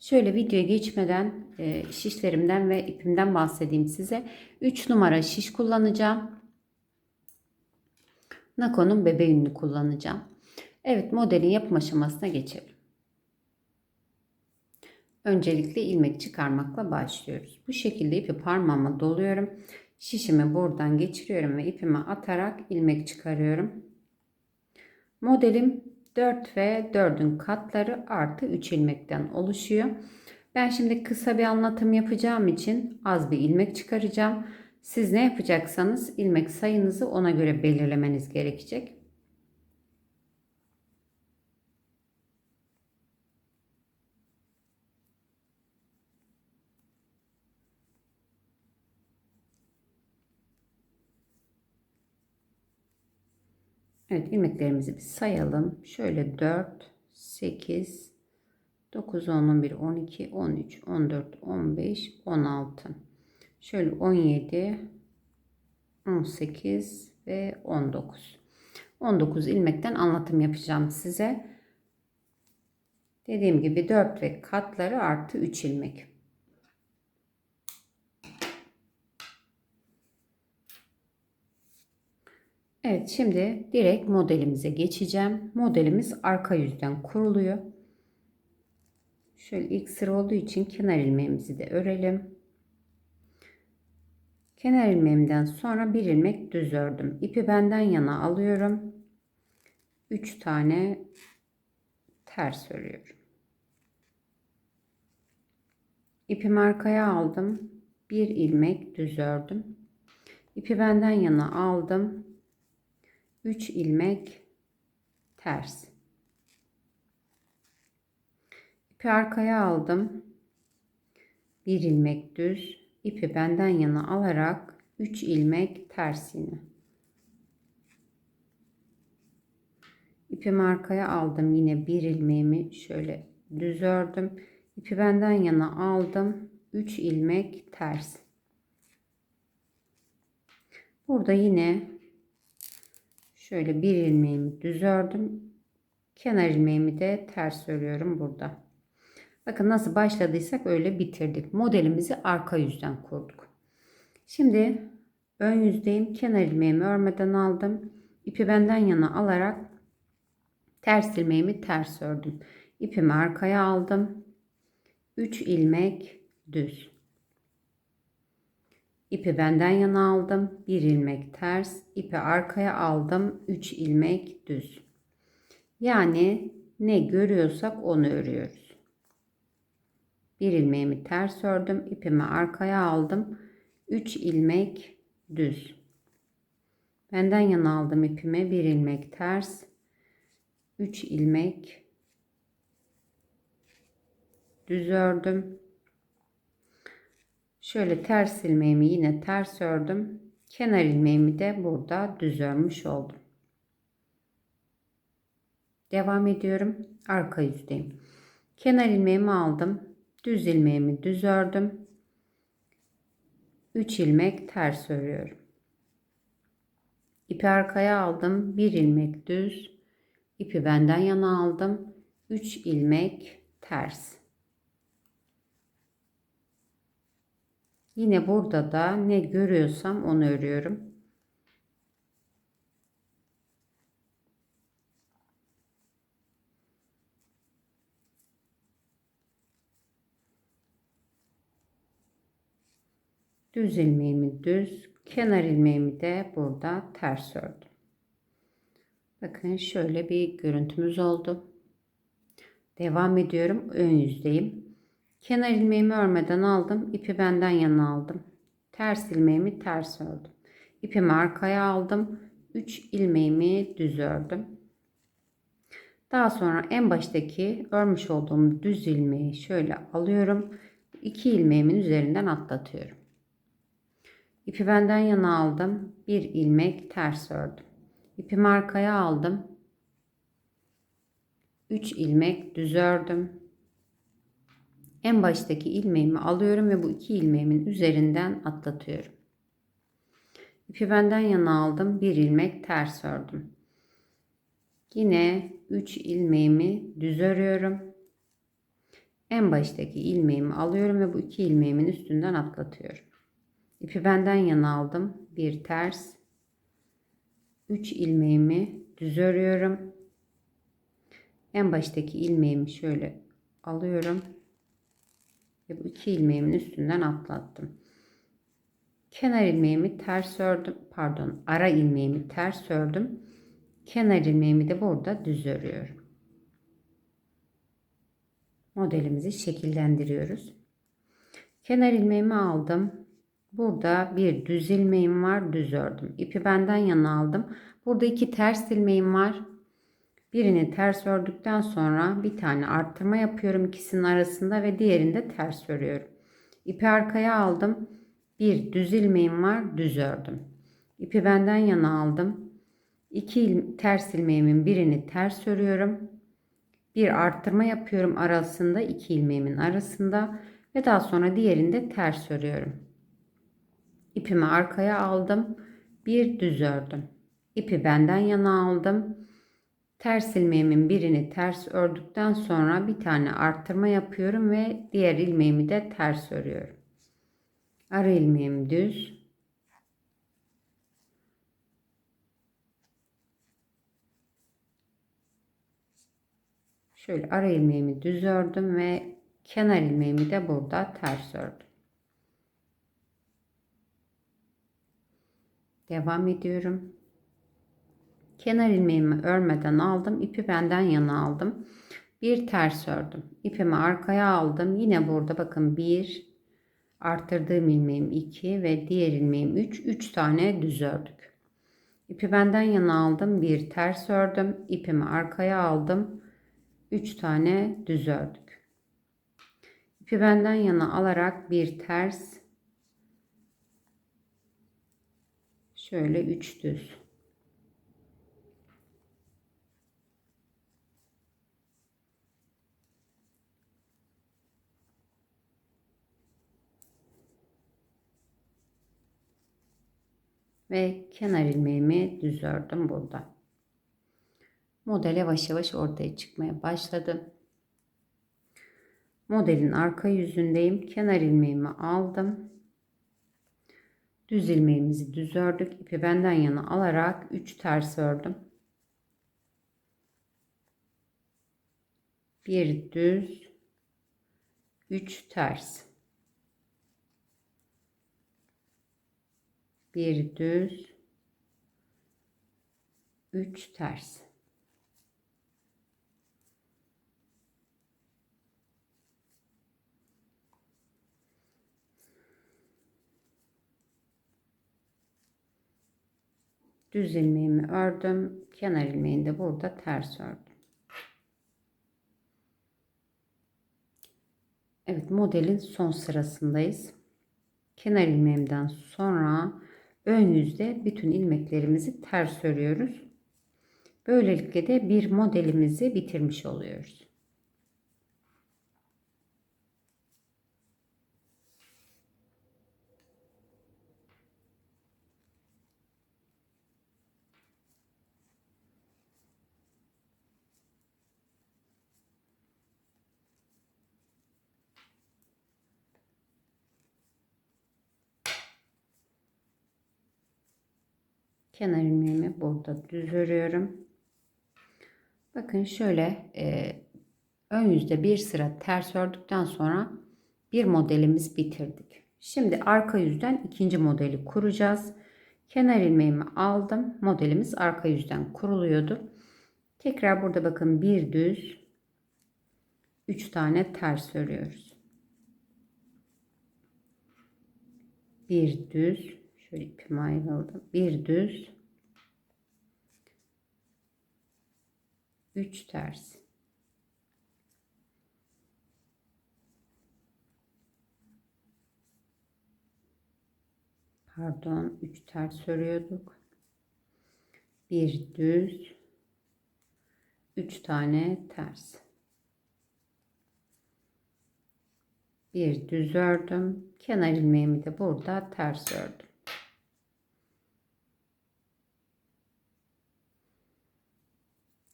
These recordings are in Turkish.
Şöyle videoya geçmeden e, şişlerimden ve ipimden bahsedeyim size. 3 numara şiş kullanacağım. Nako'nun bebe ünlü kullanacağım. Evet modelin yapım aşamasına geçelim. Öncelikle ilmek çıkarmakla başlıyoruz. Bu şekilde ipi parmağıma doluyorum. Şişimi buradan geçiriyorum ve ipimi atarak ilmek çıkarıyorum. Modelim 4 ve 4'ün katları artı 3 ilmekten oluşuyor. Ben şimdi kısa bir anlatım yapacağım için az bir ilmek çıkaracağım. Siz ne yapacaksanız ilmek sayınızı ona göre belirlemeniz gerekecek. Evet ilmeklerimizi bir sayalım. Şöyle 4, 8, 9, 10, 11, 12, 13, 14, 15, 16. Şöyle 17, 18 ve 19. 19 ilmekten anlatım yapacağım size. Dediğim gibi 4 ve katları artı 3 ilmek. Evet şimdi direkt modelimize geçeceğim. Modelimiz arka yüzden kuruluyor. Şöyle ilk sıra olduğu için kenar ilmeğimizi de örelim. Kenar ilmeğimden sonra bir ilmek düz ördüm. İpi benden yana alıyorum. 3 tane ters örüyorum. İpimi arkaya aldım. Bir ilmek düz ördüm. İpi benden yana aldım. 3 ilmek ters. İpi arkaya aldım. 1 ilmek düz. İpi benden yana alarak 3 ilmek ters yine. İpimi arkaya aldım. Yine bir ilmeğimi şöyle düz ördüm. İpi benden yana aldım. 3 ilmek ters. Burada yine Şöyle bir ilmeğimi düz ördüm. Kenar ilmeğimi de ters örüyorum burada. Bakın nasıl başladıysak öyle bitirdik. Modelimizi arka yüzden kurduk. Şimdi ön yüzdeyim. Kenar ilmeğimi örmeden aldım. İpi benden yana alarak ters ilmeğimi ters ördüm. İpimi arkaya aldım. 3 ilmek düz. İpi benden yana aldım. Bir ilmek ters. ipi arkaya aldım. 3 ilmek düz. Yani ne görüyorsak onu örüyoruz. Bir ilmeğimi ters ördüm. ipimi arkaya aldım. 3 ilmek düz. Benden yana aldım ipimi. Bir ilmek ters. 3 ilmek düz ördüm. Şöyle ters ilmeğimi yine ters ördüm. Kenar ilmeğimi de burada düz örmüş oldum. Devam ediyorum. Arka yüzdeyim. Kenar ilmeğimi aldım. Düz ilmeğimi düz ördüm. 3 ilmek ters örüyorum. İpi arkaya aldım. 1 ilmek düz. İpi benden yana aldım. 3 ilmek ters. Yine burada da ne görüyorsam onu örüyorum. Düz ilmeğimi düz, kenar ilmeğimi de burada ters ördüm. Bakın şöyle bir görüntümüz oldu. Devam ediyorum. Ön yüzdeyim. Kenar ilmeğimi örmeden aldım. ipi benden yana aldım. Ters ilmeğimi ters ördüm. İpimi arkaya aldım. 3 ilmeğimi düz ördüm. Daha sonra en baştaki örmüş olduğum düz ilmeği şöyle alıyorum. 2 ilmeğimin üzerinden atlatıyorum. İpi benden yana aldım. Bir ilmek ters ördüm. İpimi arkaya aldım. 3 ilmek düz ördüm. En baştaki ilmeğimi alıyorum ve bu iki ilmeğimin üzerinden atlatıyorum. İpi benden yana aldım. Bir ilmek ters ördüm. Yine 3 ilmeğimi düz örüyorum. En baştaki ilmeğimi alıyorum ve bu iki ilmeğimin üstünden atlatıyorum. İpi benden yana aldım. Bir ters. 3 ilmeğimi düz örüyorum. En baştaki ilmeğimi şöyle alıyorum. Ve bu iki ilmeğimin üstünden atlattım. Kenar ilmeğimi ters ördüm. Pardon ara ilmeğimi ters ördüm. Kenar ilmeğimi de burada düz örüyorum. Modelimizi şekillendiriyoruz. Kenar ilmeğimi aldım. Burada bir düz ilmeğim var. Düz ördüm. İpi benden yana aldım. Burada iki ters ilmeğim var. Birini ters ördükten sonra bir tane arttırma yapıyorum ikisinin arasında ve diğerini de ters örüyorum. İpi arkaya aldım. Bir düz ilmeğim var. Düz ördüm. İpi benden yana aldım. İki il, ters ilmeğimin birini ters örüyorum. Bir arttırma yapıyorum arasında iki ilmeğimin arasında ve daha sonra diğerini de ters örüyorum. İpimi arkaya aldım. Bir düz ördüm. İpi benden yana aldım. Ters ilmeğimin birini ters ördükten sonra bir tane arttırma yapıyorum ve diğer ilmeğimi de ters örüyorum. Ara ilmeğim düz. Şöyle ara ilmeğimi düz ördüm ve kenar ilmeğimi de burada ters ördüm. Devam ediyorum. Kenar ilmeğimi örmeden aldım. ipi benden yana aldım. Bir ters ördüm. İpimi arkaya aldım. Yine burada bakın bir arttırdığım ilmeğim 2 ve diğer ilmeğim 3. 3 tane düz ördük. İpi benden yana aldım. Bir ters ördüm. İpimi arkaya aldım. 3 tane düz ördük. İpi benden yana alarak bir ters şöyle 3 düz ve kenar ilmeğimi düz ördüm burada. Model yavaş yavaş ortaya çıkmaya başladı. Modelin arka yüzündeyim. Kenar ilmeğimi aldım. Düz ilmeğimizi düz ördük. İpi benden yana alarak 3 ters ördüm. Bir düz, 3 ters. Bir düz. 3 ters. Düz ilmeğimi ördüm. Kenar ilmeğini de burada ters ördüm. Evet modelin son sırasındayız. Kenar ilmeğimden sonra ön yüzde bütün ilmeklerimizi ters örüyoruz. Böylelikle de bir modelimizi bitirmiş oluyoruz. Kenar ilmeğimi burada düz örüyorum. Bakın şöyle e, ön yüzde bir sıra ters ördükten sonra bir modelimiz bitirdik. Şimdi arka yüzden ikinci modeli kuracağız. Kenar ilmeğimi aldım. Modelimiz arka yüzden kuruluyordu. Tekrar burada bakın bir düz 3 tane ters örüyoruz. Bir düz Şöyle ipim ayrıldı. Bir düz. Üç ters. pardon 3 ters örüyorduk. Bir düz 3 tane ters. Bir düz ördüm. Kenar ilmeğimi de burada ters ördüm.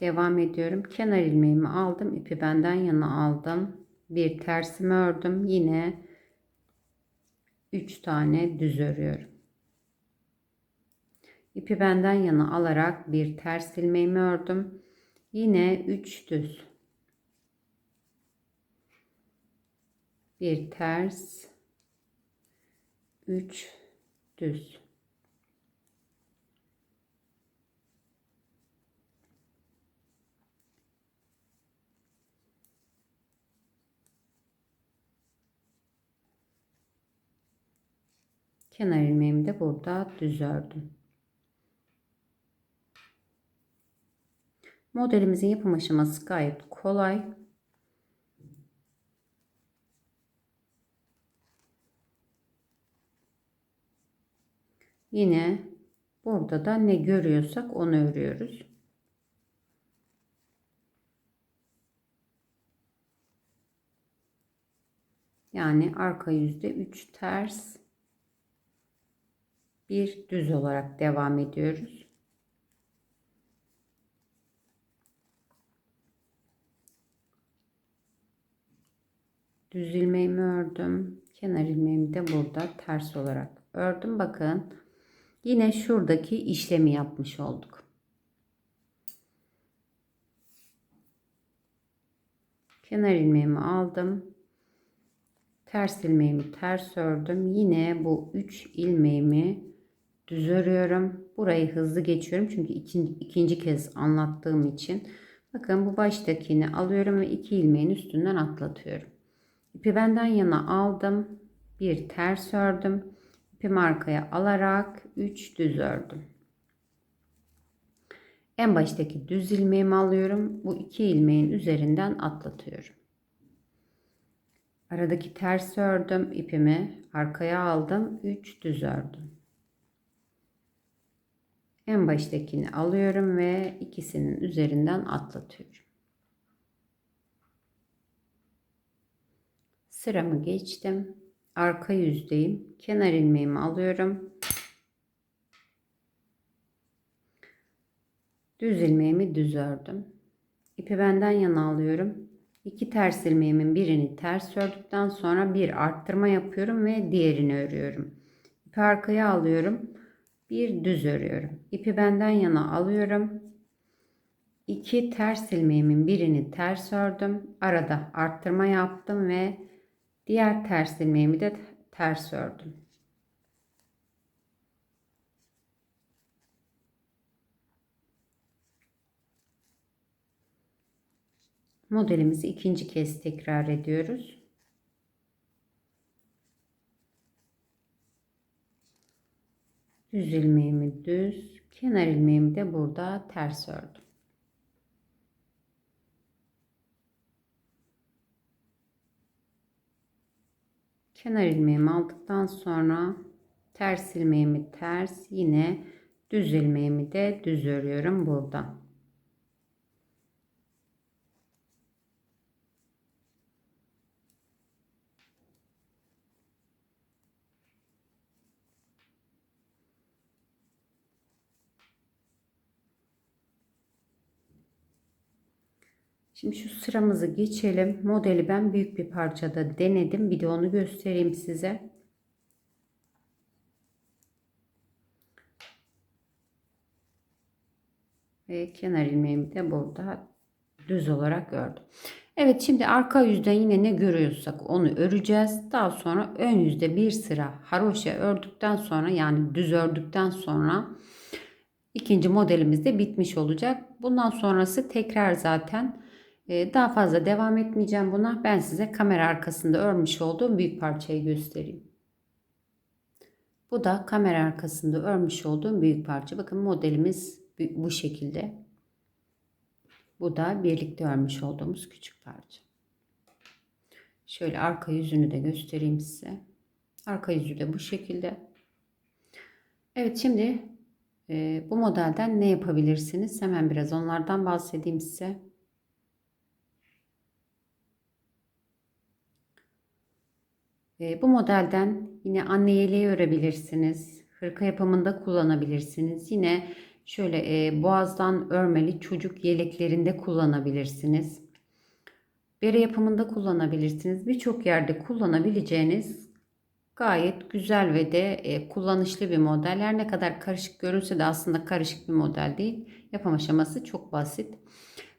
Devam ediyorum. Kenar ilmeğimi aldım. ipi benden yana aldım. Bir tersimi ördüm. Yine 3 tane düz örüyorum. İpi benden yana alarak bir ters ilmeğimi ördüm. Yine 3 düz. Bir ters 3 düz. Kenar ilmeğimi de burada düz ördüm. Modelimizin yapım aşaması gayet kolay. Yine burada da ne görüyorsak onu örüyoruz. Yani arka yüzde 3 ters bir düz olarak devam ediyoruz. Düz ilmeğimi ördüm. Kenar ilmeğimi de burada ters olarak ördüm. Bakın yine şuradaki işlemi yapmış olduk. Kenar ilmeğimi aldım. Ters ilmeğimi ters ördüm. Yine bu 3 ilmeğimi düz örüyorum. Burayı hızlı geçiyorum çünkü ikinci, ikinci kez anlattığım için. Bakın bu baştakini alıyorum ve iki ilmeğin üstünden atlatıyorum. İpi benden yana aldım. Bir ters ördüm. İpimi arkaya alarak 3 düz ördüm. En baştaki düz ilmeğimi alıyorum. Bu iki ilmeğin üzerinden atlatıyorum. Aradaki ters ördüm. ipimi arkaya aldım. 3 düz ördüm. En baştakini alıyorum ve ikisinin üzerinden atlatıyorum. Sıramı geçtim. Arka yüzdeyim. Kenar ilmeğimi alıyorum. Düz ilmeğimi düz ördüm. İpi benden yana alıyorum. İki ters ilmeğimin birini ters ördükten sonra bir arttırma yapıyorum ve diğerini örüyorum. İpi arkaya alıyorum. Bir düz örüyorum. İpi benden yana alıyorum. İki ters ilmeğimin birini ters ördüm. Arada arttırma yaptım ve diğer ters ilmeğimi de ters ördüm. Modelimizi ikinci kez tekrar ediyoruz. Düz ilmeğimi düz, kenar ilmeğimi de burada ters ördüm. Kenar ilmeğimi aldıktan sonra ters ilmeğimi ters, yine düz ilmeğimi de düz örüyorum burada. Şimdi şu sıramızı geçelim. Modeli ben büyük bir parçada denedim. Bir de onu göstereyim size. Ve kenar ilmeğimi de burada düz olarak ördüm. Evet şimdi arka yüzden yine ne görüyorsak onu öreceğiz. Daha sonra ön yüzde bir sıra haroşa ördükten sonra yani düz ördükten sonra ikinci modelimiz de bitmiş olacak. Bundan sonrası tekrar zaten daha fazla devam etmeyeceğim buna. Ben size kamera arkasında örmüş olduğum büyük parçayı göstereyim. Bu da kamera arkasında örmüş olduğum büyük parça. Bakın modelimiz bu şekilde. Bu da birlikte örmüş olduğumuz küçük parça. Şöyle arka yüzünü de göstereyim size. Arka yüzü de bu şekilde. Evet şimdi e, bu modelden ne yapabilirsiniz? Hemen biraz onlardan bahsedeyim size. Bu modelden yine anne yeleği örebilirsiniz. Hırka yapımında kullanabilirsiniz. Yine şöyle e, boğazdan örmeli çocuk yeleklerinde kullanabilirsiniz. Bere yapımında kullanabilirsiniz. Birçok yerde kullanabileceğiniz gayet güzel ve de e, kullanışlı bir model. Her ne kadar karışık görünse de aslında karışık bir model değil. Yapım aşaması çok basit.